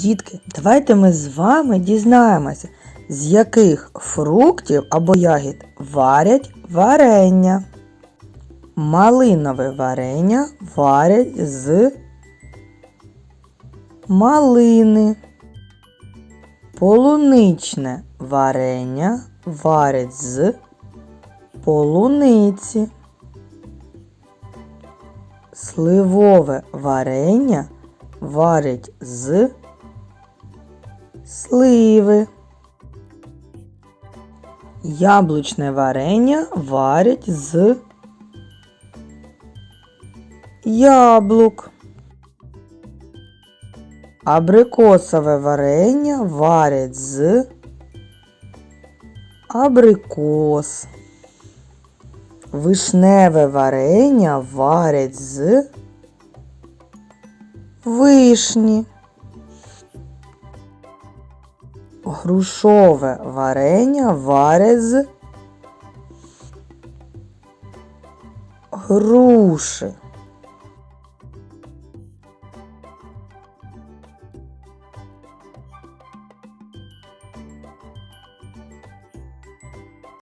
Дітки, давайте ми з вами дізнаємося, з яких фруктів або ягід варять варення. Малинове варення варять з малини. Полуничне варення варять з полуниці. Сливове варення варять з сливи. Яблучне варення варять з яблук. Абрикосове варення варять з абрикос. Вишневе варення варять з вишні. Грушове варення варять з груші.